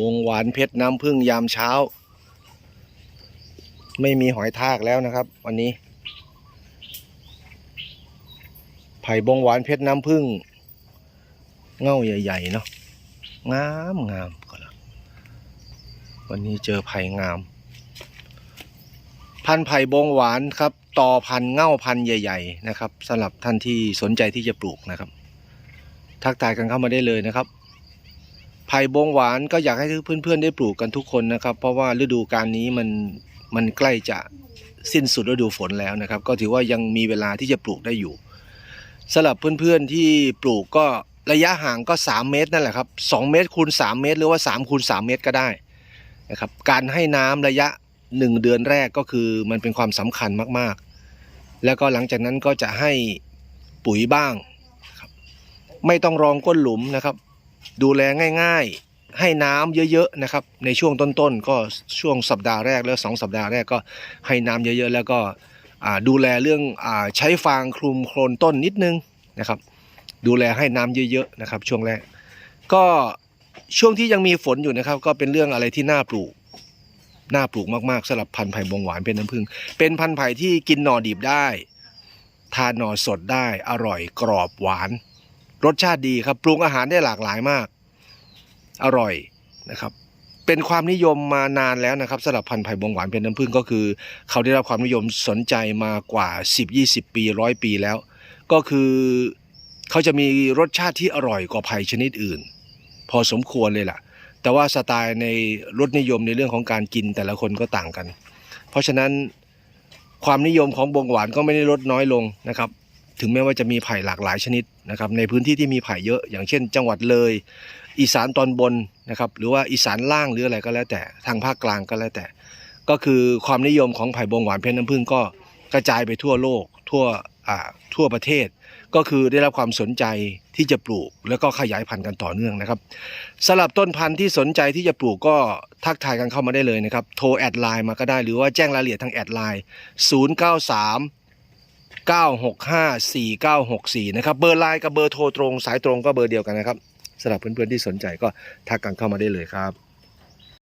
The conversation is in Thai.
บงหวานเพชรน้ำพึ่งยามเช้า ไม่มีหอยทากแล้วนะครับ วันนี้ ไผ่บงหวานเพชรน้ำพึ่ง เง่าใหญ่ๆเนาะงามงามก็แล้ววันนี้เจอไผ่งาม พันไผ่บงหวานครับต่อพันเง่าพันใหญ่ ๆ นะครับสำหรับท่านที่สนใจที่จะปลูกนะครับ ทักทายกันเข้ามาได้เลยนะครับ ไผ่บงหวานก็อยากให้เพื่อนๆได้ปลูกกันทุกคนนะครับ เพราะว่าฤดูการนี้มันมันใกล้จะสิ้นสุดฤดูฝนแล้วนะครับ ก็ถือว่ายังมีเวลาที่จะปลูกได้อยู่สำหรับเพื่อนๆที่ปลูกก็ระยะห่างก็ 3 เมตรนั่นแหละครับ2เมตรคูณ3เมตร หรือว่า3คูณ3เมตรก็ได้นะครับการให้น้ำระยะ 1 เดือนแรกก็คือมันเป็นความสำคัญมากๆ แล้วก็หลังจากนั้นก็จะให้ปุ๋ยบ้าง ไม่ต้องรองก้นหลุมนะครับ ดูแลง่าย ๆ ให้น้ำเยอะๆนะครับ ในช่วงต้นๆ ก็ช่วงสัปดาห์แรกแล้วสองสัปดาห์แรกก็ให้น้ำเยอะๆ แล้วก็ดูแลเรื่องอใช้ฟางคลุมโคลนต้นนิดนึงนะครับ ดูแลให้น้ำเยอะๆนะครับ ช่วงแรก ก็ช่วงที่ยังมีฝนอยู่นะครับ ก็เป็นเรื่องอะไรที่น่าปลูกน่าปลูกมากๆสำหรับพันธุ์ไผ่บงหวานเป็นน้ำผึ้งเป็นพันธุ์ไผ่ที่กินหน่อดิบได้ ทานหน่อสดได้อร่อยกรอบหวาน รสชาติดีครับปรุงอาหารได้หลากหลายมาก อร่อยนะครับ เป็นความนิยมมานานแล้วนะครับสำหรับพันธุ์ไผ่บงหวานเป็นน้ำผึ้งก็คือ เขาได้รับความนิยมสนใจมากว่า 10-20 ปีร้อยปีแล้ว ก็คือเขาจะมีรสชาติที่อร่อยกว่าไผ่ชนิดอื่น พอสมควรเลยล่ะ แต่ว่าสไตล์ในรสนิยมในเรื่องของการกินแต่ละคนก็ต่างกัน เพราะฉะนั้นความนิยมของบงหวานก็ไม่ได้ลดน้อยลงนะครับ ถึงแม้ว่าจะมีไผ่หลากหลายชนิดนะครับในพื้นที่ที่มีไผ่เยอะ อย่างเช่น จังหวัดเลย อีสานตอนบนนะครับหรือว่าอีสานล่างหรืออะไรก็แล้วแต่ทางภาคกลางก็แล้วแต่ ก็คือความนิยมของไผ่บงหวานเพชรน้ำผึ้งก็กระจายไปทั่วโลกทั่วอ่าทั่วประเทศ ก็คือได้รับความสนใจที่จะปลูก แล้วก็ขยายพันธุ์กันต่อเนื่องนะครับสำหรับต้นพันธุ์ที่สนใจที่จะปลูกก็ทักทายกันเข้ามาได้เลยนะครับโทรแอดไลน์มาก็ได้หรือว่าแจ้งรายละเอียดทางแอดไลน์093 965 4964 นะครับ เบอร์ไลน์กับเบอร์โทรตรง สายตรงก็เบอร์เดียวกันนะครับสำหรับเพื่อนๆที่สนใจก็ทักกันเข้ามาได้เลยครับ